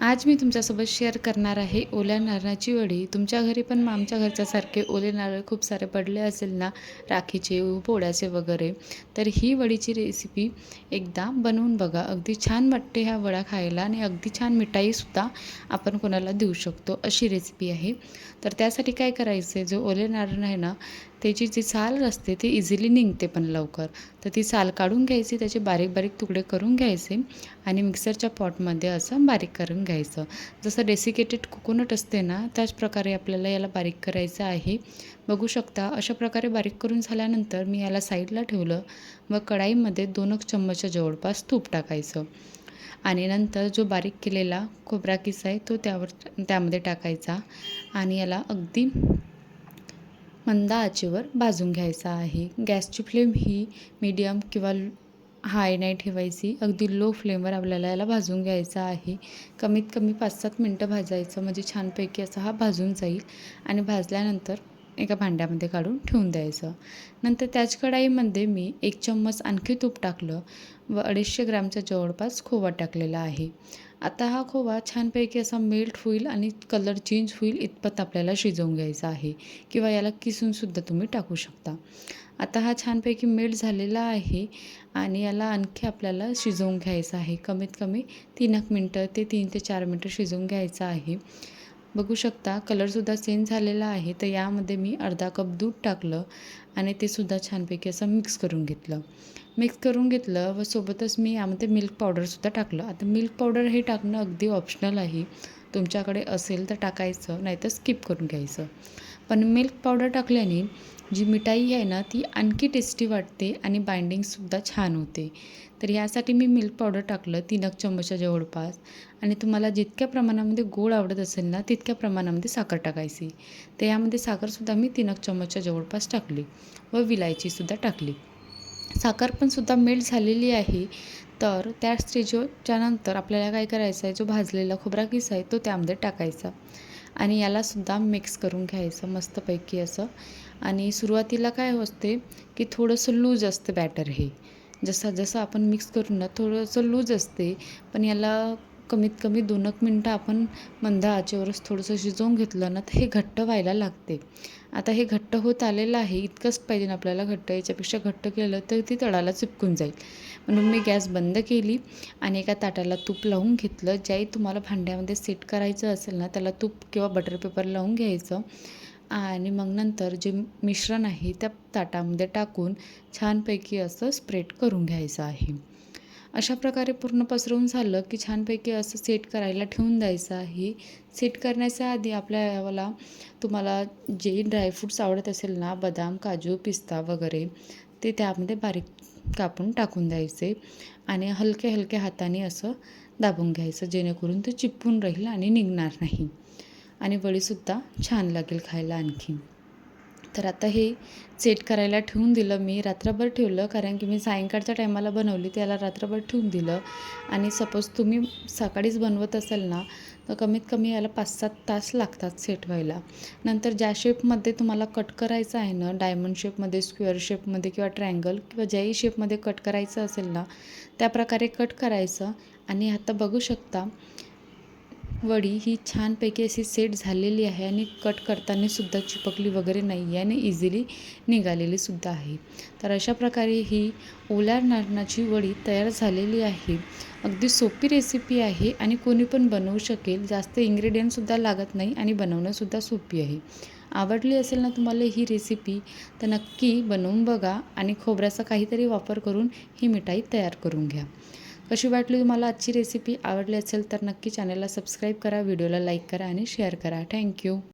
आज मी तुमच्यासोबत शेअर करणार आहे ओल्या नारळाची वडी. तुमच्या घरी पण मग आमच्या घरच्यासारखे ओले नारळ खूप सारे पडले असेल ना राखीचे पोळ्याचे वगैरे. तर ही वडीची रेसिपी एकदा बनवून बघा. अगदी छान वाटते ह्या वडा खायला आणि अगदी छान मिठाईसुद्धा आपण कोणाला देऊ शकतो अशी रेसिपी आहे. तर त्यासाठी काय करायचं आहे जो ओले नारळ आहे ना त्याची जी साल असते ती इझिली निघते पण लवकर. तर ती साल काढून घ्यायची त्याचे बारीक बारीक तुकडे करून घ्यायचे आणि मिक्सरच्या पॉटमध्ये असं बारीक करून घ्यायचं. जसं डेसिकेटेड कोकोनट असते ना त्याच प्रकारे आपल्याला याला बारीक करायचं आहे. बघू शकता अशा प्रकारे बारीक करून झाल्यानंतर मी याला साईडला ठेवलं. व कढाईमध्ये दोनच चम्मचच्या जवळपास तूप टाकायचं. आणि नंतर जो बारीक केलेला खोबरा किस आहे तो त्यावर त्यामध्ये टाकायचा. आणि याला अगदी मंद आचेवर भाजून घ्यायचा आहे. गॅसची फ्लेम ही मीडियम किंवा हाय नाही ठेवायची. अगदी लो फ्लेमवर आपल्याला याला भाजून घ्यायचा आहे. कमीत कमी पाच सात मिनटं भाजायचं. म्हणजे छानपैकी असा हा भाजून जाईल. आणि भाजल्यानंतर एका भांड्यामध्ये काढून ठेवून द्यायचं. नंतर त्याच कढाईमध्ये मी एक चम्मच आणखी तूप टाकलं व अडीचशे ग्रामच्या जवळपास खोवा टाकलेला आहे. आता हा खोवा छानपैकी असा मेल्ट होईल आणि कलर चेंज होईल इतपत आपल्याला शिजवून घ्यायचा आहे किंवा याला किसूनसुद्धा तुम्ही टाकू शकता. आता हा छानपैकी मेल्ट झालेला आहे आणि याला आणखी आपल्याला शिजवून घ्यायचं आहे. कमीत कमी तीन एक मिनटं ते तीन ते चार मिनटं शिजवून घ्यायचं आहे. बघू शकता. कलरसुद्धा चेंज झालेला आहे. तर यामध्ये मी अर्धा कप दूध टाकलं. आणि ते सुद्धा छानपैकी असं मिक्स करून घेतलं. मिक्स करून घेतलं व सोबतच मी यामध्ये मिल्क पावडरसुद्धा टाकलं. आता मिल्क पावडर हे टाकणं अगदी ऑप्शनल आहे. तुमच्याकडे असेल तर टाकायचं नाहीतर स्किप करून घ्यायचं. पण मिल्क पावडर टाकल्याने जी मिठाई आहे ना ती आणखी टेस्टी वाटते आणि बाइंडिंगसुद्धा छान होते. तर यासाठी मी मिल्क पावडर टाकलं तीन एक चम्मचच्या जवळपास. आणि तुम्हाला जितक्या प्रमाणामध्ये गोड आवडत असेल ना तितक्या प्रमाणामध्ये साखर टाकायची. तर यामध्ये साखरसुद्धा मी तीन एक चम्मचच्या जवळपास टाकली. व विलायचीसुद्धा टाकली. साखर पण सुद्धा मेल्ट झालेली आहे. तर त्या स्टेजच्यानंतर आपल्याला काय करायचं आहे? जो भाजलेला खोबरा किस आहे तो त्यामध्ये टाकायचा. आणि यालासुद्धा मिक्स करून घ्यायचं मस्तपैकी असं. आणि सुरुवातीला काय असते की थोडंसं लूज असतं बॅटर हे. जसं जसं आपण मिक्स करू ना थोडंसं लूज असते. पण याला कमीत कमी दोन एक मिनटं आपण मंद आचेवरच थोडंसं शिजवून घेतलं ना तर हे घट्ट व्हायला लागते. आता हे घट्ट होत आलेलं आहे इतकंच पाहिजे ना आपल्याला घट्ट याच्यापेक्षा घट्ट केलं तर ती तळाला चिपकून जाईल. म्हणून मी गॅस बंद केली आणि एका ताटाला तूप लावून घेतलं. ज्याही तुम्हाला भांड्यामध्ये सेट करायचं असेल ना त्याला तूप किंवा बटर पेपर लावून घ्यायचं. आणि मग नंतर जे मिश्रण आहे त्या ताटामध्ये टाकून छानपैकी असं स्प्रेड करून घ्यायचं आहे. अशा प्रकारे पूर्ण पसरवून झालं की छानपैकी असं सेट करायला ठेवून द्यायचं आहे. सेट करण्याच्या आधी आपल्या याला तुम्हाला जे ड्रायफ्रूट्स आवडत असेल ना बदाम काजू पिस्ता वगैरे ते त्यामध्ये बारीक कापून टाकून द्यायचे आणि हलके हलक्या हाताने असं दाबून घ्यायचं जेणेकरून ते चिपकून राहील आणि निघणार नाही. आणि वडीसुद्धा छान लागेल खायला आणखी तर आता हे सेट करायला ठेवून दिलं मी. रात्रभर ठेवलं कारण की मी सायंकाळच्या टायमाला बनवली त्याला रात्रभर ठेवून दिलं. आणि सपोज तुम्ही सकाळीच बनवत असाल ना तर कमीत कमी याला पाच सात तास लागतात सेट व्हायला. नंतर ज्या शेपमध्ये तुम्हाला कट करायचं आहे ना डायमंड शेपमध्ये स्क्वेअर शेपमध्ये किंवा ट्रँगल किंवा ज्याही शेपमध्ये कट करायचं असेल ना त्या प्रकारे कट करायचं. आणि आता बघू शकता वडी ही छानपैकी अशी सेट झालेली आहे आणि कट करताना सुद्धा चिपकली वगैरे नाही आहे आणि इझिली निघालेली सुद्धा आहे. तर अशा प्रकारे ही ओल्या नारणाची वडी तयार झालेली आहे. अगदी सोपी रेसिपी आहे आणि कोणी पण बनवू शकेल. जास्त इन्ग्रेडियंटसुद्धा लागत नाही आणि बनवणंसुद्धा सोपी आहे. आवडली असेल ना तुम्हाला ही रेसिपी तर नक्की बनवून बघा आणि खोबऱ्याचा काहीतरी वापर करून ही मिठाई तयार करून घ्या. कशी वाटली तुम्हाला आजची रेसिपी आवडली असेल तर नक्की चॅनलला सबस्क्राईब करा व्हिडिओला लाईक करा आणि शेअर करा. थँक्यू